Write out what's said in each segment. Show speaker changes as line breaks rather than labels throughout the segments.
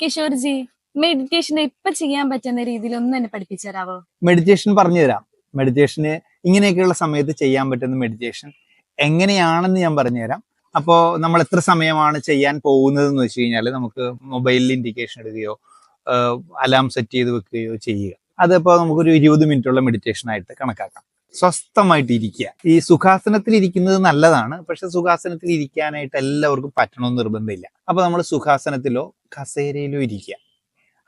Kishorji meditation ഇപ്പൊ ചെയ്യാൻ പറ്റുന്ന രീതിയിൽ ഒന്ന് തന്നെ പഠിപ്പിച്ചു
മെഡിറ്റേഷൻ പറഞ്ഞു തരാം. മെഡിറ്റേഷന് ഇങ്ങനെയൊക്കെയുള്ള സമയത്ത് ചെയ്യാൻ പറ്റുന്ന മെഡിറ്റേഷൻ എങ്ങനെയാണെന്ന് ഞാൻ പറഞ്ഞുതരാം അപ്പോൾ നമ്മൾ എത്ര സമയമാണ് ചെയ്യാൻ പോകുന്നത് എന്ന് വെച്ച് കഴിഞ്ഞാൽ നമുക്ക് മൊബൈലിൽ ഇൻഡിക്കേഷൻ എടുക്കുകയോ അലാം സെറ്റ് ചെയ്ത് വെക്കുകയോ ചെയ്യുക. അതിപ്പോൾ നമുക്കൊരു ഇരുപത് മിനിറ്റുള്ള മെഡിറ്റേഷൻ ആയിട്ട് കണക്കാക്കാം. സ്വസ്ഥമായിട്ട് ഇരിക്കുക ഈ സുഖാസനത്തിൽ ഇരിക്കുന്നത് നല്ലതാണ്. പക്ഷെ സുഖാസനത്തിൽ ഇരിക്കാനായിട്ട് എല്ലാവർക്കും പറ്റണമെന്ന് നിർബന്ധമില്ല. അപ്പൊ നമ്മൾ സുഖാസനത്തിലോ കസേരയിലോ ഇരിക്കുക.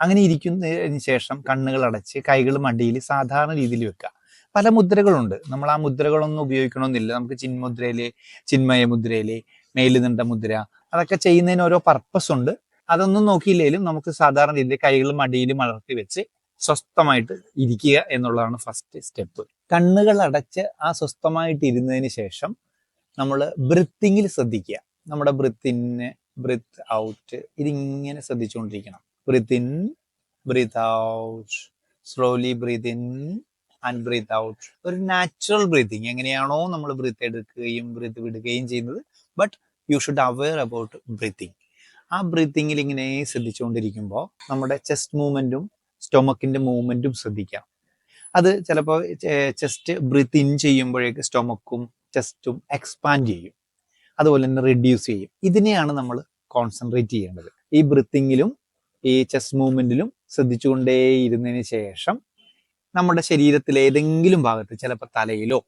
അങ്ങനെ ഇരിക്കുന്നതിന് ശേഷം കണ്ണുകൾ അടച്ച് കൈകൾ മടിയിൽ സാധാരണ രീതിയിൽ വെക്കുക. പല മുദ്രകളുണ്ട്. നമ്മൾ ആ മുദ്രകളൊന്നും ഉപയോഗിക്കണമെന്നില്ല. നമുക്ക് ചിന്മുദ്രയിൽ ചിന്മയ മുദ്രയിൽ മേലുനിണ്ട മുദ്ര അതൊക്കെ ചെയ്യുന്നതിന് ഓരോ പർപ്പസ് ഉണ്ട്. അതൊന്നും നോക്കിയില്ലെങ്കിലും നമുക്ക് സാധാരണ രീതിയിൽ കൈകൾ മടിയിൽ മലർത്തി വെച്ച് സ്വസ്ഥമായിട്ട് ഇരിക്കുക എന്നുള്ളതാണ് ഫസ്റ്റ് സ്റ്റെപ്പ് കണ്ണുകൾ അടച്ച് ആ സ്വസ്ഥമായിട്ട് ഇരുന്നതിന് ശേഷം നമ്മൾ ബ്രിത്തിങ്ങിൽ ശ്രദ്ധിക്കുക. നമ്മുടെ ബ്രിത്തിന് ബ്രിത്ത് ഔട്ട് ഇതിങ്ങനെ ശ്രദ്ധിച്ചുകൊണ്ടിരിക്കണം breath in breath out slowly breath in and breath out ഒരു നാച്ചുറൽ ബ്രീത്തിങ് എങ്ങനെയാണോ നമ്മൾ ബ്രീത്ത് എടുക്കുകയും ബ്രീത്ത് വിടുകയും ചെയ്യുന്നത്. But you should aware about breathing ആ ബ്രീത്തിങ്ങിൽ ഇങ്ങനെ ശ്രദ്ധിച്ചുകൊണ്ടിരിക്കുമ്പോൾ നമ്മുടെ ചെസ്റ്റ് മൂവ്മെന്റും സ്റ്റൊമക്കിന്റെ മൂവ്മെന്റും ശ്രദ്ധിക്കാം. അത് ചിലപ്പോൾ ചെസ്റ്റ് ബ്രീത്ത് ഇൻ ചെയ്യുമ്പോഴേക്ക് സ്റ്റൊമക്കും ചെസ്റ്റും എക്സ്പാൻഡ് ചെയ്യും. അതുപോലെ തന്നെ റിഡ്യൂസ് ചെയ്യും. ഇതിനെയാണ് നമ്മൾ കോൺസെൻട്രേറ്റ് ചെയ്യേണ്ടത്. ഈ ബ്രിത്തിങ്ങിലും ഈ ചെസ്റ്റ് മൂവ്മെന്റിലും ശ്രദ്ധിച്ചുകൊണ്ടേയിരുന്നതിന് ശേഷം നമ്മുടെ ശരീരത്തിലെ ഏതെങ്കിലും ഭാഗത്ത് ചിലപ്പോൾ തലയിലോ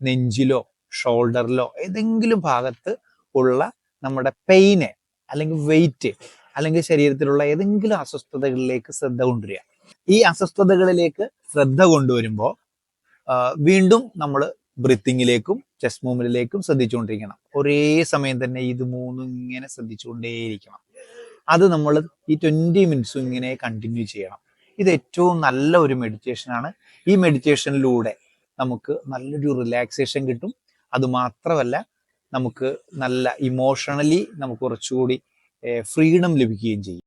നെഞ്ചിലോ ഷോൾഡറിലോ ഏതെങ്കിലും ഭാഗത്ത് ഉള്ള നമ്മുടെ പെയിന് അല്ലെങ്കിൽ വെയിറ്റ് അല്ലെങ്കിൽ ശരീരത്തിലുള്ള ഏതെങ്കിലും അസ്വസ്ഥതകളിലേക്ക് ശ്രദ്ധ കൊണ്ടുവരിക. ഈ അസ്വസ്ഥതകളിലേക്ക് ശ്രദ്ധ കൊണ്ടുവരുമ്പോൾ വീണ്ടും നമ്മൾ ബ്രീത്തിങ്ങിലേക്കും ചെസ്റ്റ് മൂവ്മെന്റിലേക്കും ശ്രദ്ധിച്ചുകൊണ്ടിരിക്കണം. ഒരേ സമയം തന്നെ ഇത് മൂന്നും ഇങ്ങനെ ശ്രദ്ധിച്ചുകൊണ്ടേയിരിക്കണം. അത് നമ്മൾ ഈ ട്വന്റി മിനിറ്റ്സും ഇങ്ങനെ കണ്ടിന്യൂ ചെയ്യണം. ഇത് ഏറ്റവും നല്ല ഒരു മെഡിറ്റേഷനാണ് ഈ മെഡിറ്റേഷനിലൂടെ നമുക്ക് നല്ലൊരു റിലാക്സേഷൻ കിട്ടും. അത് മാത്രമല്ല നമുക്ക് നല്ല ഇമോഷണലി നമുക്ക് കുറച്ചുകൂടി ഫ്രീഡം ലഭിക്കുകയും ചെയ്യും.